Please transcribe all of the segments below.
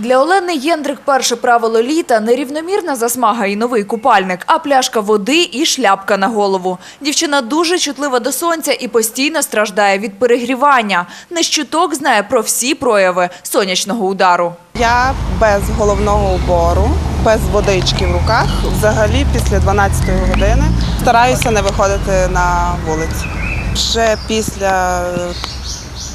Для Олени Єндрик перше правило літа – нерівномірна засмага і новий купальник, а пляшка води і шляпка на голову. Дівчина дуже чутлива до сонця і постійно страждає від перегрівання. Не щуток знає про всі прояви сонячного удару. Я без головного убору, без водички в руках, взагалі після 12 години стараюся не виходити на вулицю. Вже після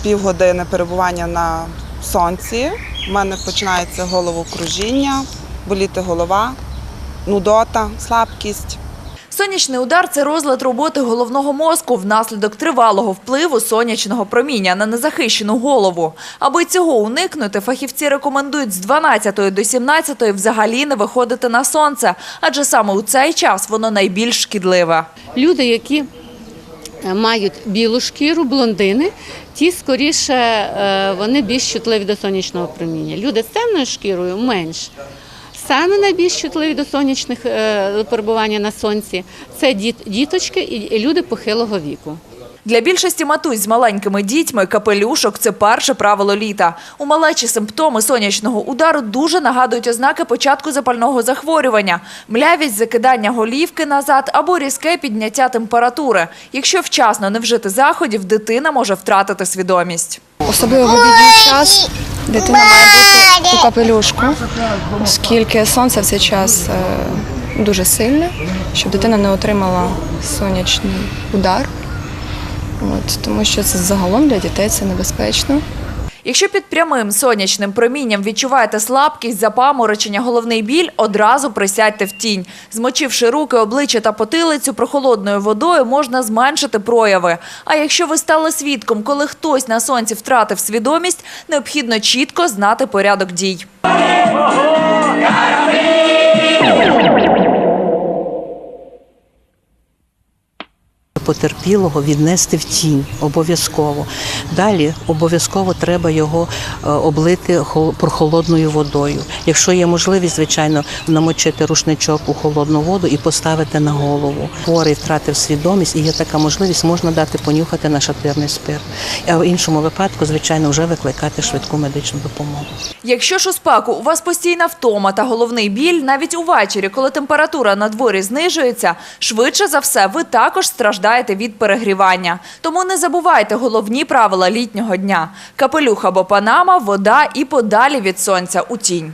півгодини перебування на сонці в мене починається головокружіння, боліти голова, нудота, слабкість. Сонячний удар – це розлад роботи головного мозку внаслідок тривалого впливу сонячного проміння на незахищену голову. Аби цього уникнути, фахівці рекомендують з 12 до 17 взагалі не виходити на сонце, адже саме у цей час воно найбільш шкідливе. Люди, які мають білу шкіру, блондини, ті скоріше е, вони більш чутливі до сонячного проміння. Люди з темною шкірою менш. Саме найбільш чутливі до сонячних е, перебування на сонці це діт- діточки і люди похилого віку. Для більшості матусь з маленькими дітьми капелюшок – це перше правило літа. У малечі симптоми сонячного удару дуже нагадують ознаки початку запального захворювання – млявість, закидання голівки назад або різке підняття температури. Якщо вчасно не вжити заходів, дитина може втратити свідомість. Особливо в обідній час дитина має бути у капелюшку, оскільки сонце в цей час е, дуже сильне, щоб дитина не отримала сонячний удар. От, тому що це загалом для дітей це небезпечно. Якщо під прямим сонячним промінням відчуваєте слабкість, запаморочення, головний біль, одразу присядьте в тінь. Змочивши руки, обличчя та потилицю прохолодною водою, можна зменшити прояви. А якщо ви стали свідком, коли хтось на сонці втратив свідомість, необхідно чітко знати порядок дій. Потерпілого віднести в тінь обов'язково. Далі обов'язково треба його е, облити хол- прохолодною водою. Якщо є можливість, звичайно, намочити рушничок у холодну воду і поставити на голову. Хворий втратив свідомість, і є така можливість, можна дати понюхати на шатирний спирт. А в іншому випадку, звичайно, вже викликати швидку медичну допомогу. Якщо ж у спеку у вас постійна втома та головний біль, навіть увечері, коли температура на дворі знижується, швидше за все ви також страждаєте від перегрівання. Тому не забувайте головні правила літнього дня: капелюх або панама, вода і подалі від сонця у тінь.